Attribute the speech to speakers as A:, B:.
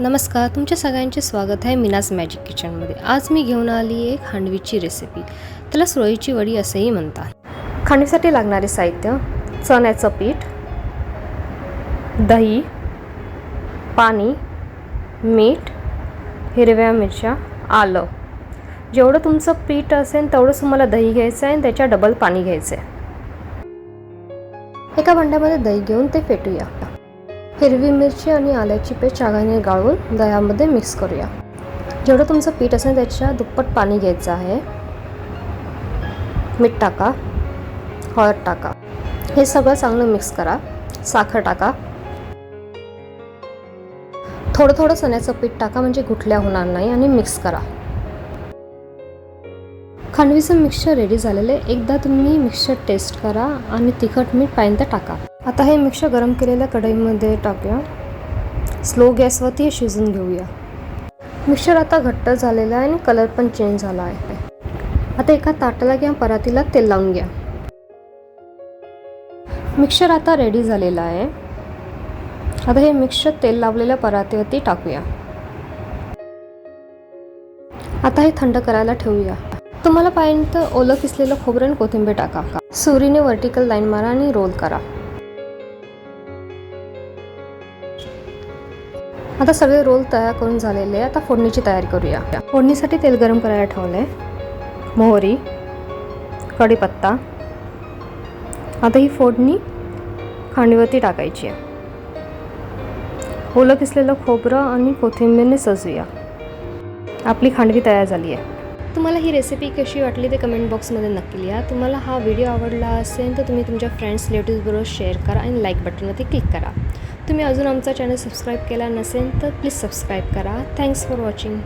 A: नमस्कार तुमच्या सगळ्यांचे स्वागत आहे मीनाज मॅजिक किचनमध्ये आज मी घेऊन आली एक खांडवीची रेसिपी त्याला सुरळीची वडी असेही म्हणतात. खांडवीसाठी लागणारे साहित्य चण्याचं पीठ दही पाणी मीठ हिरव्या मिरच्या आलं. जेवढं तुमचं पीठ असेल तेवढंच तुम्हाला दही घ्यायचं आहे आणि त्याच्या डबल पाणी घ्यायचं आहे. एका भांड्यामध्ये दही घेऊन ते फेटूया. हिरवी मिरची आणि आल्याची पेस्ट चागाने गाळून दह्यामध्ये मिक्स करूया. जेवढं तुमचं पीठ असेल त्याच्या दुप्पट पाणी घ्यायचं आहे. मीठ टाका. हळद टाका. हे सगळं चांगलं मिक्स करा. साखर टाका. थोडं थोडं चण्याचं पीठ टाका म्हणजे गुठल्या होणार नाही आणि मिक्स करा. खांडवीचं मिक्सचर रेडी झालेलं आहे. एकदा तुम्ही मिक्सचर टेस्ट करा आणि तिखट मीठ पाहिजे टाका. आता हे मिक्सर गरम केलेल्या कढईमध्ये टाकूया. स्लो गॅसवरती हे शिजून घेऊया. मिक्सर आता घट्ट झालेलं आहे आणि कलर पण चेंज झाला आहे. आता एका ताटाला किंवा परातीला तेल लावून घ्या. मिक्सर आता रेडी झालेला आहे. आता हे मिक्सर तेल लावलेल्या परातीवरती टाकूया. आता हे थंड करायला ठेवूया. तुम्हाला पाहिजे तर ओलं किसलेलं खोबरं आणि कोथिंबीर टाका. सुरीने वर्टिकल लाईन मारा आणि रोल करा. आता सगळे रोल तयार करून झालेले आहे आता फोडणीची तयारी करूया. फोडणीसाठी तेल गरम करायला ठेवलं आहे मोहरी कढीपत्ता. आता ही फोडणी खांडीवरती टाकायची आहे. ओलं किसलेलं खोबरं आणि कोथिंबीरने सजूया. आपली खांडवी तयार झाली आहे. तुम्हाला ही रेसिपी कशी वाटली ते कमेंट बॉक्समध्ये नक्की लिहा. तुम्हाला हा व्हिडिओ आवडला असेल तर तुम्ही तुमच्या फ्रेंड्स रिलेटिव्सबरोबर शेअर करा आणि लाईक बटनवरती क्लिक करा. तुम्ही अजून आमचा चॅनल सबस्क्राईब केला नसेल तर प्लीज सबस्क्राईब करा. Thanks for watching